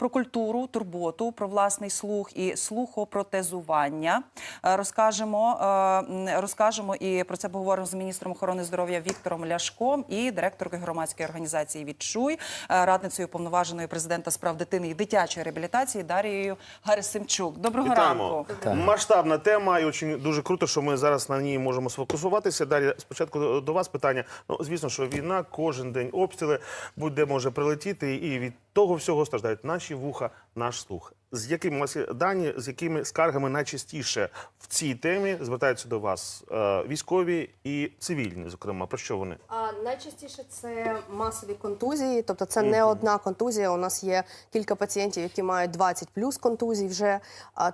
про культуру, турботу, про власний слух і слухопротезування. Е, Розкажемо, е, розкажемо і про це поговоримо з міністром охорони здоров'я Віктором Ляшком і директоркою громадської організації Відчуй, е, радницею повноваженої президента з прав дитини і дитячої реабілітації Дарією Гарисимчук. Доброго Вітаємо. ранку. Масштабна тема, і дуже, дуже круто, що ми зараз на ній можемо сфокусуватися. Далі спочатку до, до вас питання. Ну, звісно, що війна, кожен день обстріли, будь-де може прилетіти, і від того всього страждають наші вуха, наш слух. З якими дані, з якими скаргами найчастіше в цій темі звертаються до вас е, військові і цивільні, зокрема, про що вони? А найчастіше це масові контузії, тобто це не одна контузія. У нас є кілька пацієнтів, які мають 20 плюс контузій вже.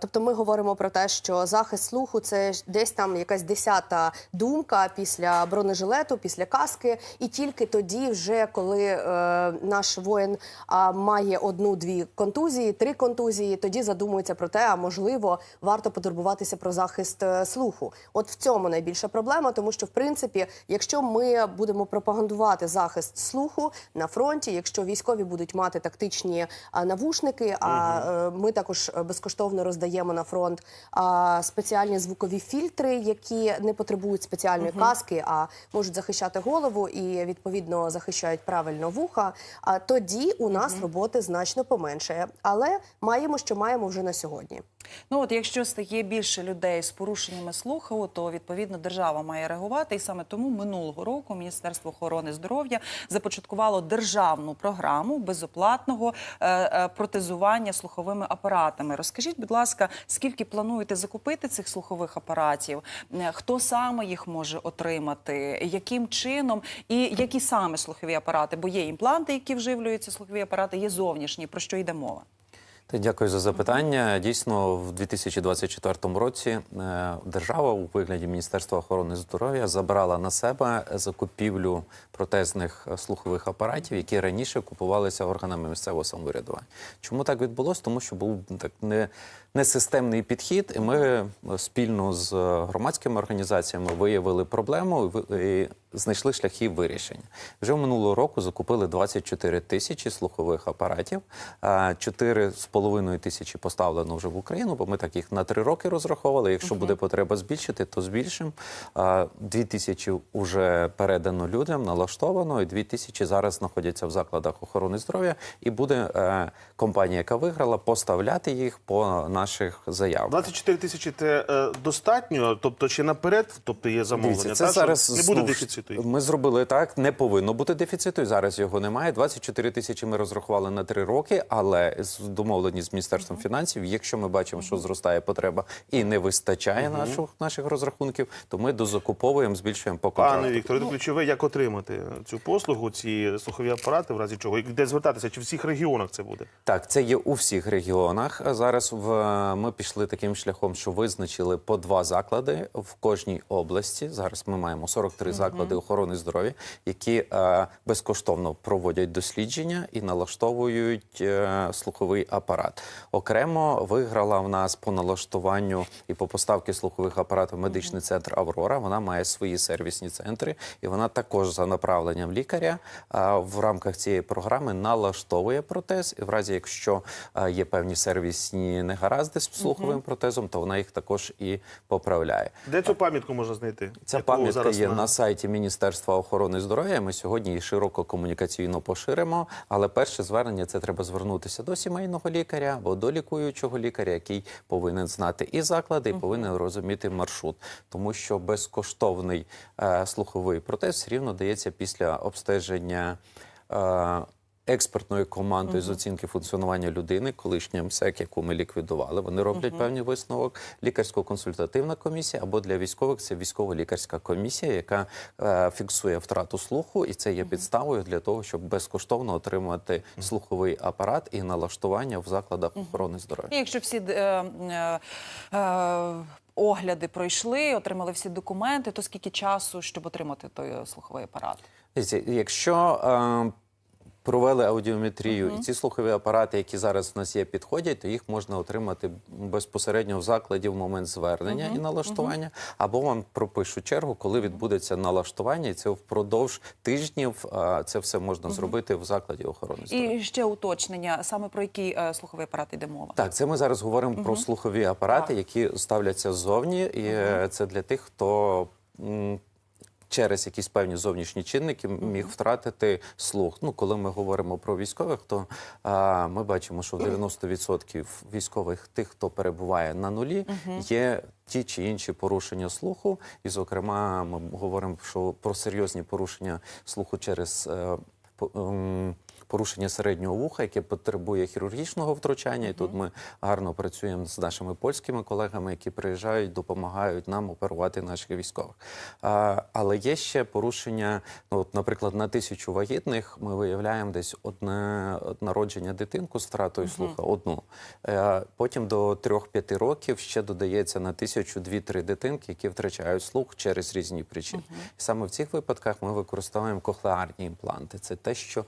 Тобто, ми говоримо про те, що захист слуху це десь там якась десята думка після бронежилету, після каски, і тільки тоді, вже коли е, наш воїн має одну-дві контузії, три контузії, тоді задумується про те, а можливо, варто потурбуватися про захист е, слуху. От в цьому найбільша проблема, тому що в принципі, якщо ми будемо пропагандувати захист слуху на фронті, якщо військові будуть мати тактичні навушники, а е, ми також е, безкоштовно роздаємо на фронт спеціальні звукові фільтри, які не потребують спеціальної каски, а можуть захищати голову і відповідно захищають правильно вуха. А тоді у нас роботи значно поменшає, але маємо, що маємо вже на сьогодні. Ну от якщо стає більше людей з порушеннями слуху, то відповідно держава має реагувати. І саме тому минулого року Міністерство охорони здоров'я започаткувало державну програму безоплатного е, е, протезування слуховими апаратами. Розкажіть, будь ласка, скільки плануєте закупити цих слухових апаратів? Е, Хто саме їх може отримати? Яким чином і які саме слухові апарати? Бо є імпланти, які вживлюються слухові апарати, є зовнішні. Про що йде мова? Та Дякую за запитання. Дійсно, в 2024 році е, держава у вигляді Міністерства охорони здоров'я забрала на себе закупівлю протезних слухових апаратів, які раніше купувалися органами місцевого самоврядування. Чому так відбулося? Тому що був так не, несистемний підхід, і ми спільно з громадськими організаціями виявили проблему і знайшли шляхи вирішення. Вже минулого року закупили 24 тисячі слухових апаратів. а 4,5 тисячі поставлено вже в Україну, бо ми так їх на три роки розраховували. Якщо буде потреба збільшити, то збільшимо. 2 тисячі вже передано людям, налаштовано, і 2 тисячі зараз знаходяться в закладах охорони здоров'я. І буде е, компанія, яка виграла, поставляти їх по наших заявках. 24 тисячі це е, достатньо, тобто чи наперед, тобто є замовлення. Дивіться, це так, зараз не буде ж, дефіциту. Ми зробили так, не повинно бути дефіциту. і Зараз його немає. 24 тисячі ми розрахували на три роки, але з домовлені з міністерством фінансів. Якщо ми бачимо, що зростає потреба і не вистачає наших, наших розрахунків, то ми дозакуповуємо, збільшуємо по контракту. Пане Вікторе, ну, ключове, як отримати цю послугу, ці слухові апарати, в разі чого, і де звертатися, чи в всіх регіонах це буде? Так, це є у всіх регіонах. Зараз в ми пішли таким шляхом, що визначили по два заклади в кожній області. Зараз ми маємо 43 заклади охорони здоров'я, які е, безкоштовно проводять дослідження і налаштовують е, слуховий апарат. Окремо виграла в нас по налаштуванню і по поставці слухових апаратів медичний центр Аврора. Вона має свої сервісні центри, і вона також за направленням лікаря е, в рамках цієї програми налаштовує протез. І в разі, якщо е, є певні сервісні негаразди з слуховим протезом, то вона їх також і поправляє. Де цю пам'ятку можна знайти? Ця пам'ятка є на- на сайті Міністерства охорони здоров'я. Ми сьогодні її широко комунікаційно поширимо. Але перше звернення це треба звернутися до сімейного лікаря або до лікуючого лікаря, який повинен знати і заклади, і повинен розуміти маршрут, тому що безкоштовний е, слуховий протез все рівно дається після обстеження. Е, Експертною командою з оцінки функціонування людини, колишня МСЕК, яку ми ліквідували, вони роблять певний висновок. Лікарсько-консультативна комісія або для військових це військово-лікарська комісія, яка е, фіксує втрату слуху, і це є підставою для того, щоб безкоштовно отримати слуховий апарат і налаштування в закладах охорони здоров'я. І якщо всі е, е, е, огляди пройшли, отримали всі документи, то скільки часу, щоб отримати той е, слуховий апарат? Якщо е, провели аудіометрію, і ці слухові апарати, які зараз в нас є, підходять, то їх можна отримати безпосередньо в закладі в момент звернення і налаштування, або вам пропишуть чергу, коли відбудеться налаштування, і це впродовж тижнів а, це все можна зробити в закладі охорони здоров'я. І ще уточнення, саме про який е, слуховий апарат йде мова? Так, це ми зараз говоримо про слухові апарати, які ставляться ззовні, і е, це для тих, хто. Через якісь певні зовнішні чинники міг втратити слух. Ну, коли ми говоримо про військових, то а, ми бачимо, що 90% військових, тих, хто перебуває на нулі, є ті чи інші порушення слуху. І, зокрема, ми говоримо що про серйозні порушення слуху через е, по- ем, порушення середнього вуха, яке потребує хірургічного втручання. І тут ми гарно працюємо з нашими польськими колегами, які приїжджають, допомагають нам оперувати наших військових. А, але є ще порушення. Ну, от, наприклад, на тисячу вагітних ми виявляємо десь одне народження дитинку з втратою слуха, одну. Е, Потім до 3-5 років ще додається на тисячу дві-три дитинки, які втрачають слух через різні причини. Саме в цих випадках ми використовуємо кохлеарні імпланти. Це те, що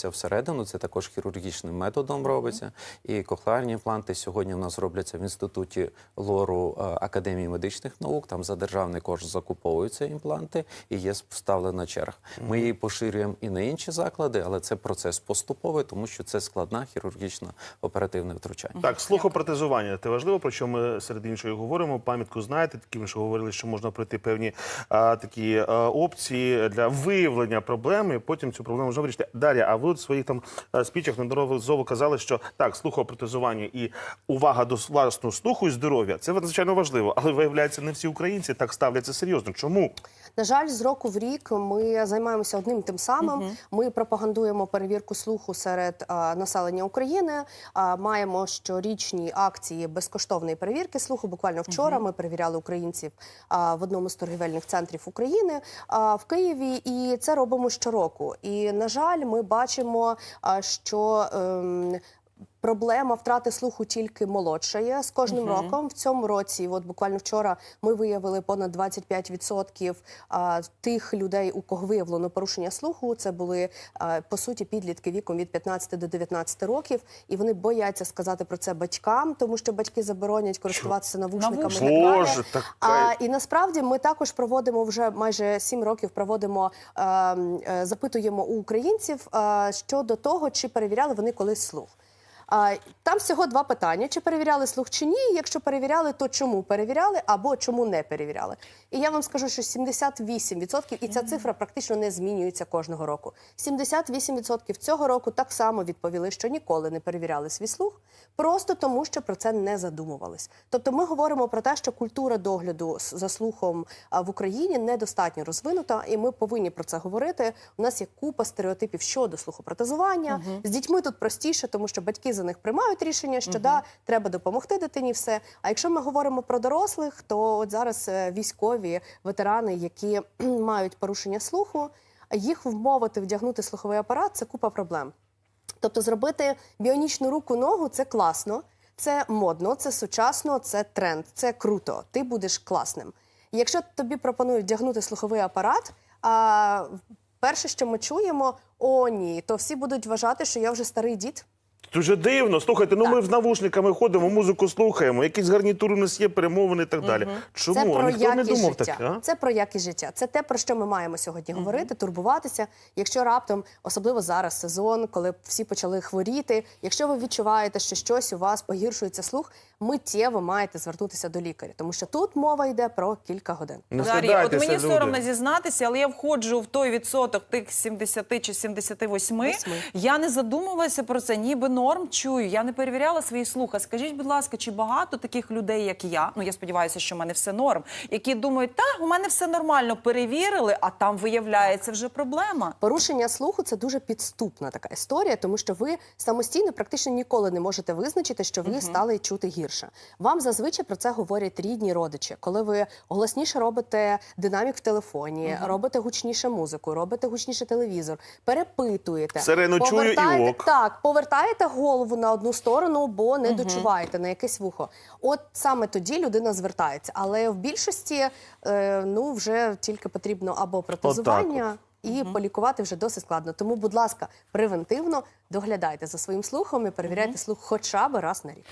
монтується всередину. Це також хірургічним методом робиться. І кохлеарні імпланти сьогодні в нас робляться в інституті лору е, Академії медичних наук. Там за державний кошт закуповуються імпланти і є вставлена черга. Ми її поширюємо і на інші заклади, але це процес поступовий, тому що це складна хірургічна оперативне втручання. Так, слухопротезування. Це важливо, про що ми серед іншого говоримо. Пам'ятку знаєте, такі ми що говорили, що можна пройти певні а, такі а, опції для виявлення проблеми. Потім цю проблему можна вирішити. Дар'я, а ви в своїх там а, спічах неодноразово казали, що так, слухопротезування і увага до власного слуху і здоров'я це надзвичайно важливо, але виявляється, не всі українці так ставляться серйозно. Чому? На жаль, з року в рік ми займаємося одним тим самим. Ми пропагандуємо перевірку слуху серед а, населення України. А, маємо щорічні акції безкоштовної перевірки слуху. Буквально вчора ми перевіряли українців а, в одному з торгівельних центрів України а, в Києві, і це робимо щороку. І на жаль, ми бачимо, а, що. Ем, Проблема втрати слуху тільки молодшає з кожним роком. В цьому році, от буквально вчора, ми виявили понад 25% а, тих людей, у кого виявлено порушення слуху. Це були а, по суті підлітки віком від 15 до 19 років, і вони бояться сказати про це батькам, тому що батьки заборонять користуватися навушниками. далі. Боже, така- А, і насправді ми також проводимо вже майже сім років. Проводимо е, е, запитуємо у українців е, щодо того, чи перевіряли вони колись слух. Там всього два питання: чи перевіряли слух чи ні. Якщо перевіряли, то чому перевіряли або чому не перевіряли. І я вам скажу, що 78%, і ця цифра практично не змінюється кожного року. 78% цього року так само відповіли, що ніколи не перевіряли свій слух, просто тому, що про це не задумувались. Тобто, ми говоримо про те, що культура догляду за слухом в Україні недостатньо розвинута, і ми повинні про це говорити. У нас є купа стереотипів щодо слухопротезування. З дітьми тут простіше, тому що батьки за них приймають рішення, що да, треба допомогти дитині. Все. А якщо ми говоримо про дорослих, то от зараз е, військові ветерани, які мають порушення слуху, їх вмовити вдягнути слуховий апарат це купа проблем. Тобто зробити біонічну руку ногу це класно, це модно, це сучасно, це тренд, це круто. Ти будеш класним. Якщо тобі пропонують вдягнути слуховий апарат, а перше, що ми чуємо, о ні, то всі будуть вважати, що я вже старий дід. Дуже дивно. Слухайте, ну Так. ми з навушниками ходимо, музику слухаємо, якісь гарнітури у нас є, перемовини і так далі. Чому Це про ніхто не якість думав життя. так? А? Це про якість життя. Це те, про що ми маємо сьогодні говорити, турбуватися. Якщо раптом, особливо зараз сезон, коли всі почали хворіти, якщо ви відчуваєте, що щось у вас погіршується слух, миттєво маєте звернутися до лікаря, тому що тут мова йде про кілька годин. Не Дар'я, от стидайтеся, мені люди. соромно зізнатися, але я входжу в той відсоток тих 70 чи 78. Восьми. Я не задумувалася про це, ніби норм чую. Я не перевіряла свої слух. А Скажіть, будь ласка, чи багато таких людей, як я? Ну я сподіваюся, що в мене все норм, які думають, та у мене все нормально, перевірили, а там виявляється вже проблема. Порушення слуху це дуже підступна така історія, тому що ви самостійно практично ніколи не можете визначити, що ви стали чути гірше. Вам зазвичай про це говорять рідні родичі, коли ви голосніше робите динамік в телефоні, робите гучніше музику, робите гучніше телевізор, перепитуєте. Сирену чую і ок. Так, повертаєте голову на одну сторону, бо не дочуваєте на якесь вухо. От саме тоді людина звертається. Але в більшості е, ну вже тільки потрібно або протезування. і полікувати вже досить складно. Тому, будь ласка, превентивно доглядайте за своїм слухом і перевіряйте слух хоча б раз на рік.